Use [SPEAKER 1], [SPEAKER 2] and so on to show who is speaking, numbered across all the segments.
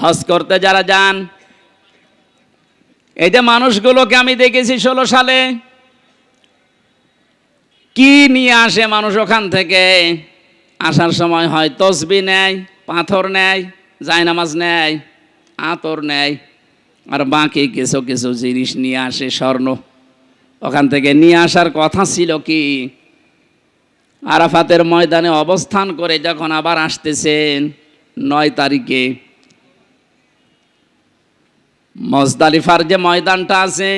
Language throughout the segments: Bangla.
[SPEAKER 1] হজ করতে যারা যান, এই যে মানুষগুলোকে আমি দেখেছি ষোলো সালে, কি নিয়ে আসে মানুষ ওখান থেকে? আসার সময় হয় তসবি নেয়, পাথর নেয়, জায়নামাজ নেয়, আতর নেয়, আর বাকি কিছু কিছু জিনিস নিয়ে আসে স্বর্ণ। ওখান থেকে নিয়ে আসার কথা ছিল কি? আরাফাতের ময়দানে অবস্থান করে যখন আবার আসতেছেন, নয় তারিখে মজদালিফার যে ময়দানটা আছে,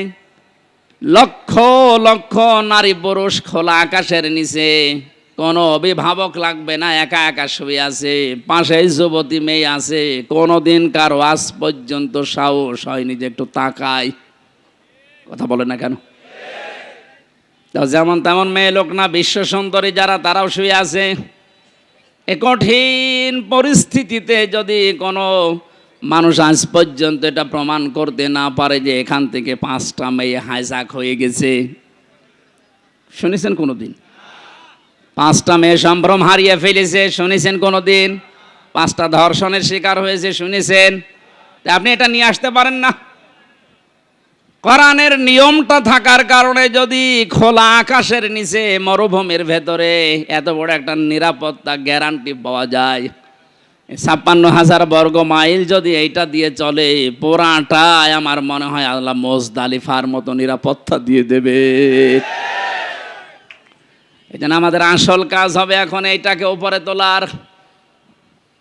[SPEAKER 1] লক্ষ লক্ষ নারী পুরুষ খোলা আকাশের নিচে, কোনো অভিভাবক লাগবে না, একা একা শুয়ে আছে পাশে যুবতী মেয়ে আছে, কোনোদিন কারও আজ পর্যন্ত সাহস হয়নি যে একটু তাকায়। কথা বলে না কেন? যেমন তেমন মেয়ে লোক না, বিশ্ব সুন্দরী যারা, তারাও শুয়ে আছে। এ কঠিন পরিস্থিতিতে যদি কোনো মানুষ আজ পর্যন্ত এটা প্রমাণ করতে না পারে যে এখান থেকে পাঁচটা মেয়ে হাইজাক হয়ে গেছে। শুনেছেন কোনো দিন পাঁচটা মেয়ে সম্ভ্রম হারিয়ে ফেলেছে, শুনেছেন কোনো দিন পাঁচটা ধর্ষণের শিকার হয়েছে, শুনেছেন? আপনি এটা নিয়ে আসতে পারেন না। কোরআনের নিয়মটা থাকার কারণে যদি খোলা আকাশের নিচে মরুভূমির ভেতরে এত বড় একটা নিরাপত্তা গ্যারান্টি পাওয়া যায় ছাপ্পান্ন হাজার বর্গ মাইল যদি এইটা দিয়ে চলে পুরাটাই আমার মনে হয় আল্লাহ মোজদালিফার মতো নিরাপত্তা দিয়ে দেবে। এই জন্য আমাদের আসল কাজ হবে এখন এইটাকে উপরে তোলার।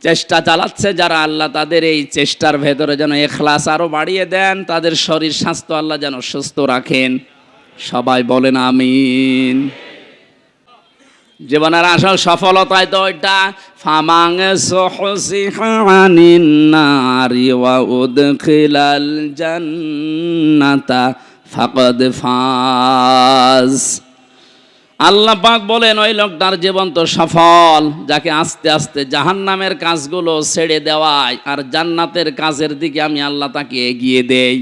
[SPEAKER 1] চেষ্টা চালাচ্ছে যারা আল্লাহ তাদের এই চেষ্টার ভেতরে যেন এখলাস আরও বাড়িয়ে দেন, তাদের শরীর স্বাস্থ্য আল্লাহ যেন সুস্থ রাখেন। সবাই বলেন আমিন। জীবনের আসল সফলতায় তো ওইটা ফামাং নারি ওয়া উদখিলাল জান্নাতা ফাকাদ ফাজ। আল্লাহ পাক বলেন, ওই লোকটার জীবন তো সফল, যাকে আস্তে আস্তে জাহান্নামের কাজগুলো ছেড়ে দেওয়ায় আর জান্নাতের কাজের দিকে আমি আল্লাহ তাকে এগিয়ে দেই।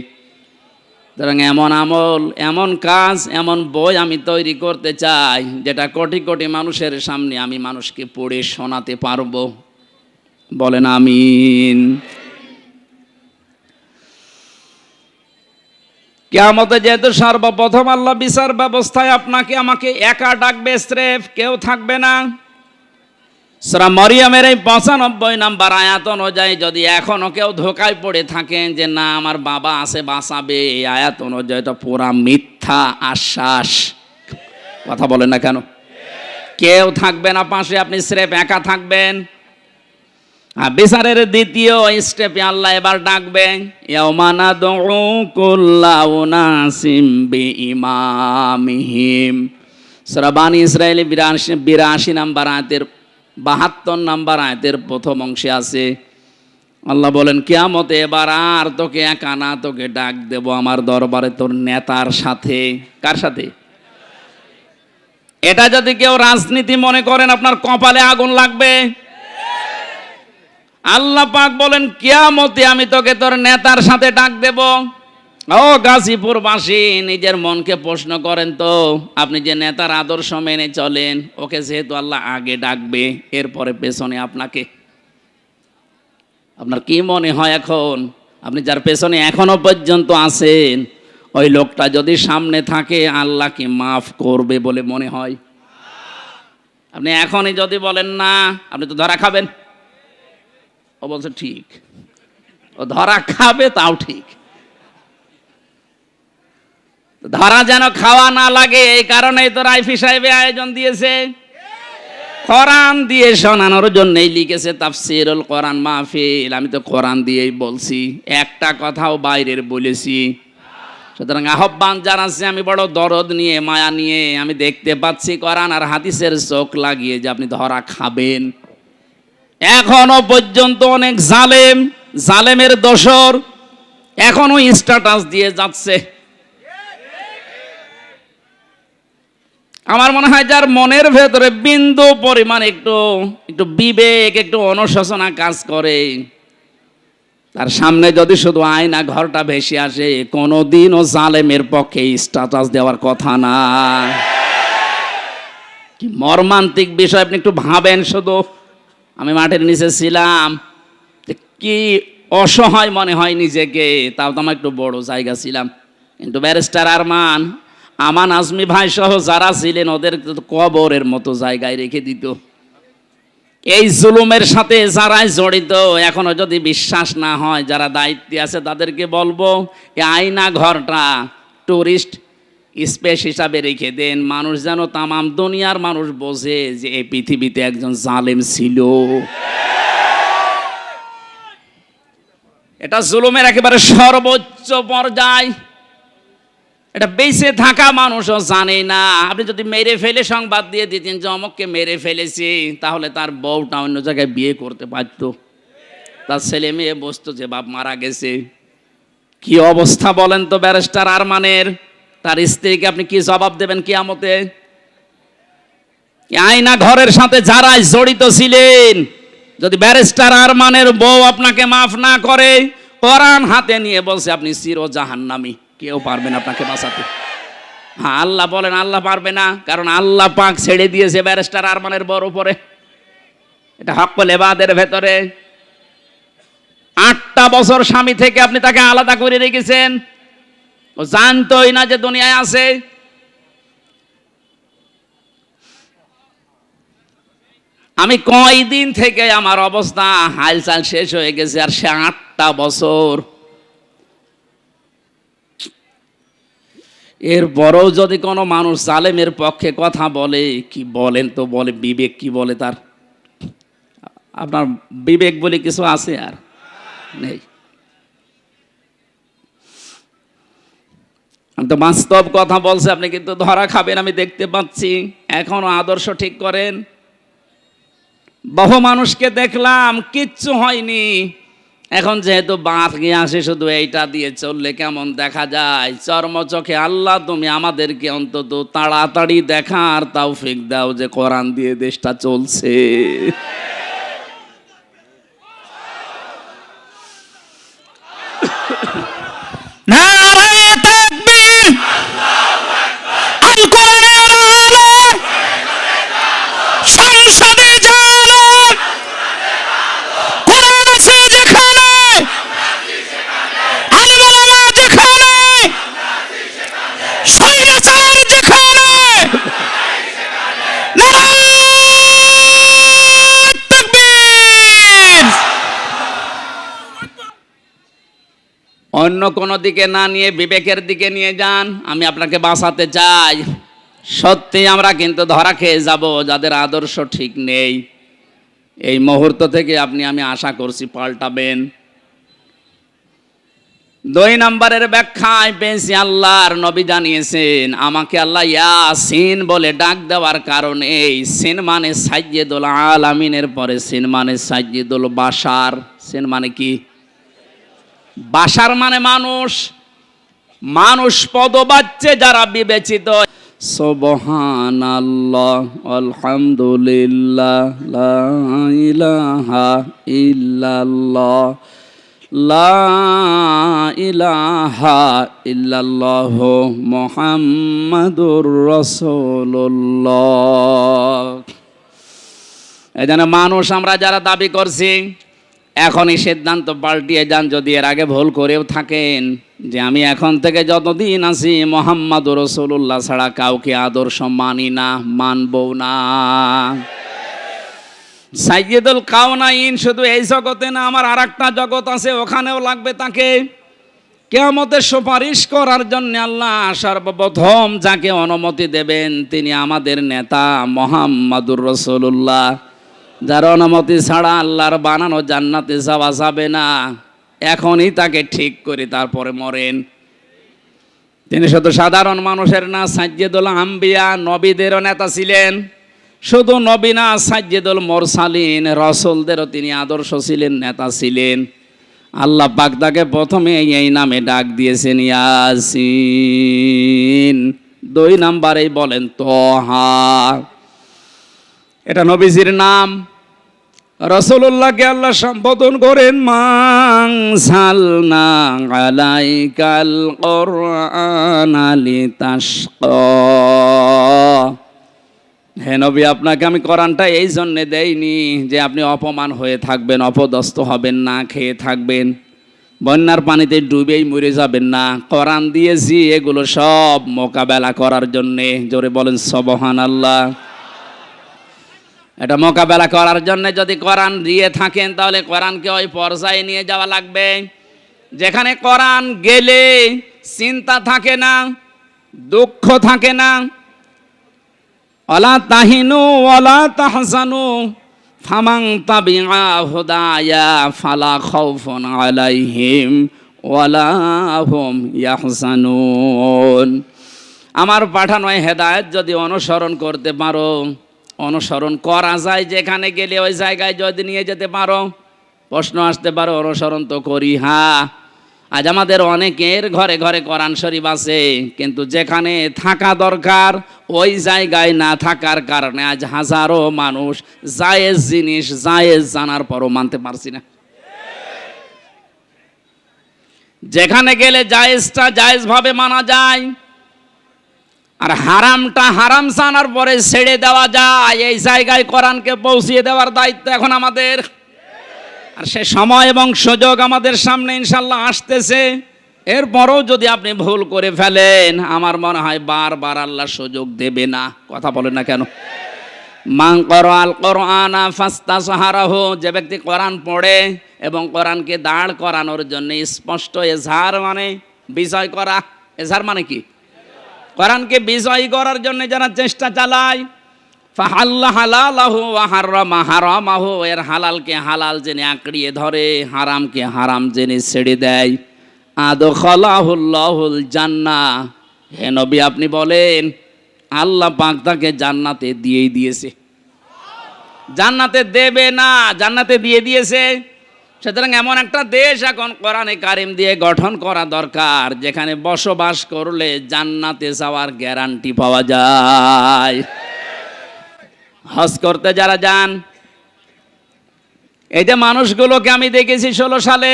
[SPEAKER 1] সুতরাং এমন আমল, এমন কাজ, এমন বই আমি তৈরি করতে চাই, যেটা কোটি কোটি মানুষের সামনে আমি মানুষকে পড়ে শোনাতে পারব। বলেন আমিন। কেয়ামতে যেহেতু সর্বপ্রথম আল্লাহ বিচার ব্যবস্থায় আপনাকে, আমাকে একা ডাকবে স্রেফ, কেউ থাকবে না। সরা মরিয়মের এই পঁচানব্বই নাম্বার আয়াত অনুযায়ী যদি এখনও কেউ ধোকায় পড়ে থাকেন যে, না, আমার বাবা আছে, বাঁচাবে। এই আয়াত অনুযায়ী তো পুরা মিথ্যা আশ্বাস। কথা বলেন না কেন? কেউ থাকবে না পাশে, আপনি স্রেফ একা থাকবেন। আর বিচারের দ্বিতীয় স্টেপে আল্লাহ এবার ডাকবেন ইয়াউমানা দউ কুল্লা উনাসিম বিইমামিহিম। সূরা বানি ইসরায়েলি বিরাশি বিরাশি নাম্বার আয়াতের বাহাত্তর নাম্বার আয়তের প্রথম অংশে আছে, আল্লাহ বলেন, কেয়ামতে এবার আর তোকে একা না, তোকে ডাক দেব আমার দরবারে তোর নেতার সাথে। কার সাথে? এটা যদি কেউ রাজনীতি মনে করেন, আপনার কপালে আগুন লাগবে। আল্লাহ পাক বলেন, কিয়ামতে আমি তোকে তোর নেতার সাথে ডাক দেব। ও গাজীপুরবাসী, নিজের মনকে প্রশ্ন করেন তো, আপনি যে নেতার আদর্শ মেনে চলেন, ওকে যেহেতু আল্লাহ আগে ডাকবে, এরপরে পেছনে আপনাকে। আপনার কি মনে হয় এখন? আপনি যার পেছনে এখনও পর্যন্ত আছেন, ওই লোকটা যদি সামনে থাকে আল্লাহ কি মাফ করবে বলে মনে হয়। আপনি এখনই যদি বলেন না, আপনি তো ধরা খাবেন। ও বলছে, ঠিক। ও ধরা খাবে, তাও ঠিক। ধরা যেন খাওয়া না লাগে, এই কারণেই তো রাইফি সাহেবে আয়োজন দিয়েছে। কোরআন দিয়ে শোনানোর জন্যই লিখেছে তাফসিরুল কোরআন মাহফিল। আমি তো কোরআন দিয়েই বলছি, একটা কথাও বাইরের বলেছি। সুতরাং আহ্বান জানাচ্ছি, আমি বড় দরদ নিয়ে, মায়া নিয়ে, আমি দেখতে পাচ্ছি কোরআন আর হাদিসের চোখ লাগিয়ে যে আপনি ধরা খাবেন। এখনও পর্যন্ত অনেক জালেম, জালেমের দোসর এখনও স্ট্যাটাস দিয়ে যাচ্ছে। আমার মনে হয় যার মনের ভেতরে বিন্দু পরিমাণ একটু একটু বিবেক, একটু অনুশোচনা কাজ করে। তার সামনে যদি শুধু আয়না ঘরটা ভেসে আসে, কোনোদিনও জালেমের পক্ষে স্ট্যাটাস দেওয়ার কথা না। কি মর্মান্তিক বিষয়, আপনি একটু ভাবেন শুধু। আমি মাঠের নিচে ছিলাম কি অসহায় মনে হয় নিজেকে, তাও তো আমার একটু বড় জায়গা ছিলাম। কিন্তু ব্যারিস্টার আরমান আমান আজমি ভাই সহ যারা ছিলেন, ওদের কবরের মতো জায়গায় রেখে দিত। এই জুলুমের সাথে যারাই জড়িত, এখনও যদি বিশ্বাস না হয়, যারা দায়িত্বে আছে, তাদেরকে বলব এই আয়না ঘরটা টুরিস্ট স্পেস হিসাবে রেখে দেন। মানুষ যেন তামাম দুনিয়ার মানুষ বোঝে যে এই পৃথিবীতে একজন জালেম ছিল। এটা জুলুমের একেবারে সর্বোচ্চ পর্যায়। এটা বেঁচে থাকা মানুষও জানে না। আপনি যদি মেরে ফেলে সংবাদ দিয়ে দিতেন যে অমককে মেরে ফেলেছি, তাহলে তার বউটা অন্য জায়গায় বিয়ে করতে পারত। তার ছেলে মেয়ে বসতো যে বাপ মারা গেছে। কি অবস্থা বলেন তো ব্যারিস্টার আরমানের? তার স্ত্রীকে আপনি কি জবাব দেবেন কিয়ামতে? এই আয়না ঘরের সাথে যারাই জড়িত ছিলেন, যদি ব্যারিস্টার আরমানের বউ আপনাকে মাফ না করে, কোরআন হাতে নিয়ে বলছে, আপনি চির জাহান্নামি কেউ পারবেন আপনাকে বাঁচাতে। হ্যাঁ আল্লাহ বলেন, আল্লাহ পারবে না, কারণ আল্লাহ পাক ছেড়ে দিয়েছে ব্যারিস্টার আরমানের বড় উপরে। এটা হকল এবাদের ভেতরে। আটটা বছর স্বামী থেকে আপনি তাকে আলাদা করে রেখেছেন। ও জানতোই না যে দুনিয়ায় আছে। আমি কয়দিন থেকে আমার অবস্থা হালচাল শেষ হয়ে গেছে, আর সে আটটা বছর এরপরেও যদি কোনো মানুষ জালেমের পক্ষে কথা বলে, কি বলেন তো বলে, বিবেক কি বলে তার? আপনার বিবেক বলে কিছু আছে আর? নেই। আমি তো বাস্তব কথা বলছে, আপনি কিন্তু ধরা খাবেন, আমি দেখতে পাচ্ছি, এখনও আদর্শ ঠিক করেন। বহু মানুষকে দেখলাম, কিচ্ছু হয়নি। এখন যেহেতু বাঁধ গিয়ে আসে, শুধু এইটা দিয়ে চললে কেমন দেখা যায়? চর্ম চোখে আল্লাহ, তুমি আমাদেরকে অন্তত তাড়াতাড়ি দেখার তাও ফিক দাও যে কোরআন দিয়ে দেশটা চলছে
[SPEAKER 2] নারায়ে তাকবীর আল কোরআনের আলো সংসদে জানো কোরআন আছে যেখানে আলমালামা যেখানে স্বৈরাচার যেখানে নারায়ে তাকবীর
[SPEAKER 1] অন্য কোনো দিকে না নিয়ে বিবেকের দিকে নিয়ে যান, আমি আপনাকে বাঁচাতে চাই। সত্যি আমরা কিন্তু ধরা খেয়ে যাব, যাদের আদর্শ ঠিক নেই। এই মুহূর্ত থেকে আপনি, আমি আশা করছি পাল্টাবেন। দুই নম্বরের ব্যাখ্যায় পেয়েছি আল্লাহর নবী জানিয়েছেন, আমাকে আল্লাহ ইয়াসিন বলে ডাক দেওয়ার কারণে এই সিন মানে সাজ্জেদুল আলামিনের পরে, সিন মানে সাজ্জেদুল বাসার সিন মানে কি? বাসার মানে মানুষ। মানুষ পদবাচ্চে যারা বিবেচিত। সুবহানাল্লাহ, আলহামদুলিল্লাহ, লা ইলাহা ইল্লাল্লাহ, লা ইলাহা ইল্লাল্লাহ মুহাম্মাদুর রাসূলুল্লাহ। এই জন্য মানুষ আমরা যারা দাবি করছি এখনই সিদ্ধান্ত পাল্টিয়ে যান যদি এর আগে ভুল করেও থাকেন যে আমি এখন থেকে যতদিন আছি মোহাম্মদ রসুল্লাহ ছাড়া কাউকে আদর্শ মানি না মানবও না। সাইয়েদুল কাউনাইন শুধু এই জগতে না, আমার আর একটা জগৎ আছে, ওখানেও লাগবে তাকে। কেয়ামতের সুপারিশ করার জন্য আল্লাহ সর্বপ্রথম যাকে অনুমতি দেবেন তিনি আমাদের নেতা মোহাম্মদুর রসুল্লাহ যার অনুমতি ছাড়া আল্লাহর বানানো জান্নাতে যাওয়া যাবে না। এখনই তাকে ঠিক করে তারপরে মরেন। তিনি শুধু সাধারণ মানুষের না, সাজ্জেদুল আম্বিয়া নবীদেরও নেতা ছিলেন। শুধু নবী না, সাজ্জেদুল মোরসালিন, রসুলদেরও তিনি আদর্শ ছিলেন, নেতা ছিলেন। আল্লাহ পাক তাকে প্রথমে এই নামে ডাক দিয়েছেন, ইয়াসিন। দুই নাম্বারেই বলেন তোহা। এটা নবীজির নাম। রসুল্লাহকে আল্লাহ সম্বোধন করেন মাং সালনা আলাইকাল আলি হে নবী, আপনাকে আমি কোরআনটা এই জন্যে দেইনি যে আপনি অপমান হয়ে থাকবেন, অপদস্থ হবেন, না খেয়ে থাকবেন। বন্যার পানিতে ডুবেই মরে যাবেন না। কোরআন দিয়েছি, এগুলো সব মোকাবেলা করার জন্যে। জোরে বলেন সবহান আল্লাহ এটা মোকাবেলা করার জন্য যদি কোরআন দিয়ে থাকেন, তাহলে কোরআনকে ওই পর্যায়ে নিয়ে যাওয়া লাগবে। যেখানে কোরআন গেলে চিন্তা থাকে না, দুঃখ থাকে না। অলা তাহিনু, অলা তাহসানু ফামাং তাবিআ হুদায়া ফালা খাউফুন আলাইহিম, ওয়ালা হুম ইয়াহজানুন। আমার পাঠানো হেদায়েত যদি অনুসরণ করতে পারো অনুসরণ করা যায় যেখানে গেলে ওই জায়গায় যদি নিয়ে যেতে পারো, প্রশ্ন আসতে পারো, অনুসরণ তো করি হ্যাঁ আজ আমাদের অনেকের ঘরে ঘরে কোরআন শরীফ আছে, কিন্তু যেখানে থাকা দরকার, ওই জায়গায় না থাকার কারণে আজ হাজারো মানুষ জায়েজ জিনিস, জায়েজ জানার পরও মানতে পারছি না। যেখানে গেলে জায়েজটা জায়েজ ভাবে মানা যায় আর হারামটা হারাম সানার পরে ছেড়ে দেওয়া যায়। এই জায়গায় কোরআনকে পৌঁছিয়ে দেওয়ার দায়িত্ব এখন আমাদের। আর সে সময় এবং সুযোগ আমাদের সামনে ইনশাল্লাহ আসতেছে। এরপরও যদি আপনি ভুল করে ফেলেন, আমার মনে হয় বারবার আল্লাহ সুযোগ দেবে না। কথা বলেন না কেন? মাং কর আল কোরআনা ফাস্তা সাহারাহ যে ব্যক্তি কোরআন পড়ে এবং কোরআনকে দাঁড় করানোর জন্য স্পষ্ট এজাহার মানে বিজয় করা। এজাহার মানে কি? কোরআনকে বিজয়ী করার জন্য যারা চেষ্টা চালায়, ফাহাল্লা হালালাহু ওয়া হারামা হারামাহু, এর হালালকে হালাল জেনে আঁকড়িয়ে ধরে, হারামকে হারাম জেনে ছেড়ে দেয়। আদখালাহুল্লাহুল জান্নাহ হে নবী, আপনি বলেন, আল্লাহ পাক তাকে জান্নাতে দিয়েই দিয়েছে। জান্নাতে দেবে না, জান্নাতে দিয়ে দিয়েছে। সুতরাং এমন একটা দেশ এখন কোরআনে কারিম দিয়ে গঠন করা দরকার, যেখানে বসবাস করলে জান্নাতে যাওয়ার গ্যারান্টি পাওয়া যায়। হজ করতে যারা যান, এই যে মানুষগুলোকে আমি দেখেছি ষোলো সালে,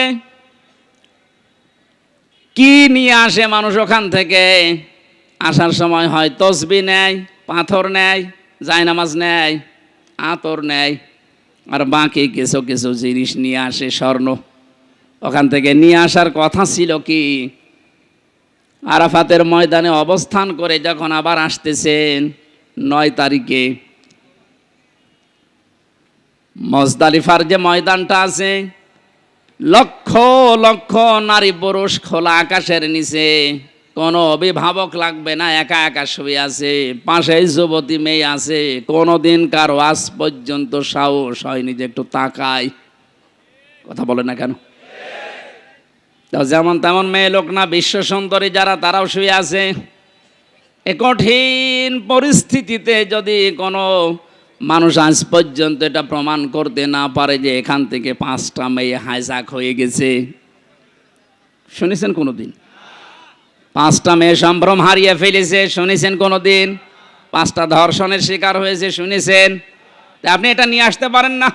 [SPEAKER 1] কি নিয়ে আসে মানুষ ওখান থেকে? আসার সময় হয় তসবি নেয়, পাথর নেয়, জায়নামাজ নেয়, আতর নেয়। আর বাকি কিছু কিছু জিনিস নিয়ে আসে স্বর্ণ। ওখান থেকে নিয়ে আসার কথা ছিল কি? আরাফাতের ময়দানে অবস্থান করে যখন আবার আসতেছেন নয় তারিখে, মজদালিফার যে ময়দানটা আছে, লক্ষ লক্ষ নারী পুরুষ খোলা আকাশের নিচে কোনো অভিভাবক লাগবে না, একা একা শুয়ে আছে, পাশে যুবতী মেয়ে আছে কোনো দিন কারও আজ পর্যন্ত সাহস হয়নি যে একটু তাকায়। কথা বলে না কেন? যেমন তেমন মেয়ে লোক না, বিশ্ব সুন্দরী যারা, তারাও শুয়ে আছে। এ কঠিন পরিস্থিতিতে যদি কোনো মানুষ আজ পর্যন্ত এটা প্রমাণ করতে না পারে যে এখান থেকে পাঁচটা মেয়ে হাইজাক হয়ে গেছে। শুনেছেন কোনো দিন পাঁচটা মেয়ে সম্ভ্রম হারিয়ে ফেলেছে, শুনেছেন কোনো দিন পাঁচটা ধর্ষণের শিকার হয়েছে, শুনেছেন? আপনি এটা নিয়ে আসতে পারেন না।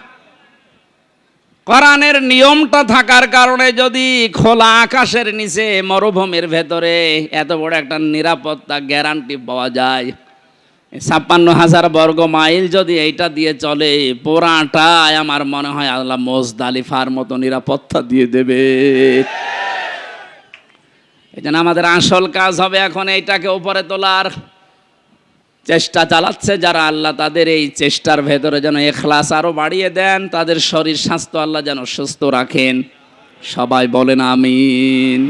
[SPEAKER 1] কোরআনের নিয়মটা থাকার কারণে যদি খোলা আকাশের নিচে মরুভূমির ভেতরে এত বড় একটা নিরাপত্তা গ্যারান্টি পাওয়া যায়, ছাপ্পান্ন হাজার বর্গ মাইল যদি এইটা দিয়ে চলে, পোড়াটায় আমার মনে হয় আল্লাহ মোজদালিফার মতো নিরাপত্তা দিয়ে দেবে। এই জন্য আমাদের আসল কাজ হবে এখন এইটাকে উপরে তোলার। চেষ্টা চালাচ্ছে যারা আল্লাহ তাদের এই চেষ্টার ভেতরে যেন এখলাস আরও বাড়িয়ে দেন, তাদের শরীর স্বাস্থ্য আল্লাহ যেন সুস্থ রাখেন। সবাই বলেন আমিন।